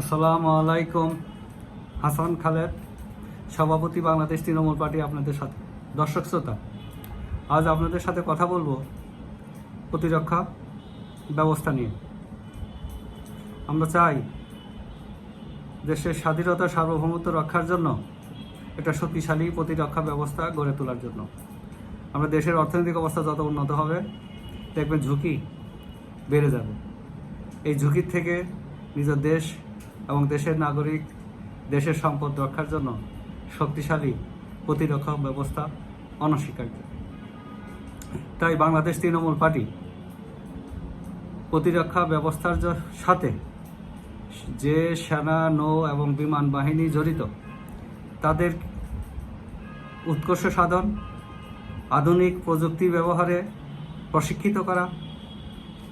আসসালামু আলাইকুম। হাসান খালেদ, সভাপতি বাংলাদেশ তৃণমূল পার্টি আপনাদের সাথে। দর্শক শ্রোতা, আজ আপনাদের সাথে কথা বলব প্রতিরক্ষা ব্যবস্থা নিয়ে। আমরা চাই দেশের স্বাধীনতা, সার্বভৌমত্ব রক্ষার জন্য একটা শক্তিশালী প্রতিরক্ষা ব্যবস্থা গড়ে তোলার জন্য। আমরা দেশের অর্থনৈতিক অবস্থা যত উন্নত হবে, দেখবেন ঝুঁকি বেড়ে যাবে। এই ঝুঁকির থেকে নিজের দেশ এবং দেশের নাগরিক, দেশের সম্পদ রক্ষার জন্য শক্তিশালী প্রতিরক্ষা ব্যবস্থা অনস্বীকার্য। তাই বাংলাদেশ তৃণমূল পার্টি প্রতিরক্ষা ব্যবস্থার সাথে যে সেনা, নৌ এবং বিমান বাহিনী জড়িত, তাদের উৎকর্ষ সাধন, আধুনিক প্রযুক্তি ব্যবহারে প্রশিক্ষিত করা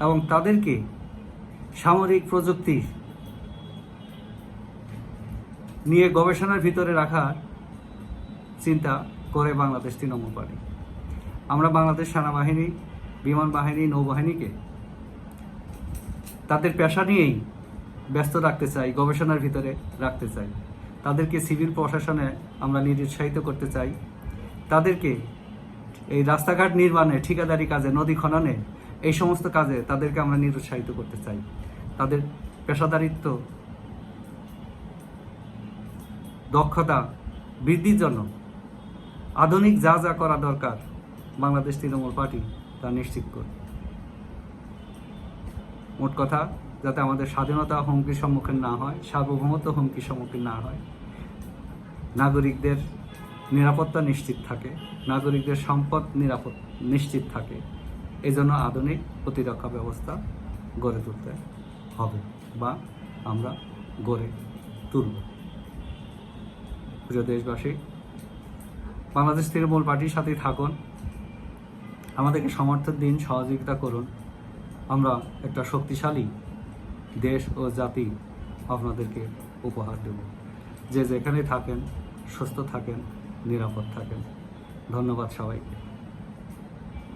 এবং তাদেরকে সামরিক প্রযুক্তি নিয়ে গবেষণার ভিতরে রাখার চিন্তা করে বাংলাদেশ তৃণমূল পার্টি। আমরা বাংলাদেশ সেনাবাহিনী, বিমান বাহিনী, নৌবাহিনীকে তাদের পেশা নিয়েই ব্যস্ত রাখতে চাই, গবেষণার ভিতরে রাখতে চাই। তাদেরকে সিভিল প্রশাসনে আমরা নিরুৎসাহিত করতে চাই। তাদেরকে এই রাস্তাঘাট নির্মাণে, ঠিকাদারি কাজে, নদী খননে এই সমস্ত কাজে তাদেরকে আমরা নিরুৎসাহিত করতে চাই। তাদের পেশাদারিত্ব দক্ষতা বৃদ্ধির জন্য আধুনিক যা যা করা দরকার বাংলাদেশ তৃণমূল পার্টি তা নিশ্চিত করবে মোট কথা, যাতে আমাদের স্বাধীনতা হুমকির সম্মুখীন না হয়, সার্বভৌমত্ব হুমকির সম্মুখীন না হয়, নাগরিকদের নিরাপত্তা নিশ্চিত থাকে, নাগরিকদের সম্পদ নিরাপদ নিশ্চিত থাকে এই জন্য আধুনিক প্রতিরক্ষা ব্যবস্থা গড়ে তুলতে হবে বা আমরা গড়ে তুলব। প্রিয় দেশবাসী, বাংলাদেশ তৃণমূল পার্টির সাথেই থাকুন। আমাদেরকে সমর্থন দিন, সহযোগিতা করুন। আমরা একটা শক্তিশালী দেশ ও জাতি আপনাদেরকে উপহার দেব। যে যেখানে থাকেন, সুস্থ থাকেন, নিরাপদ থাকেন। ধন্যবাদ সবাইকে।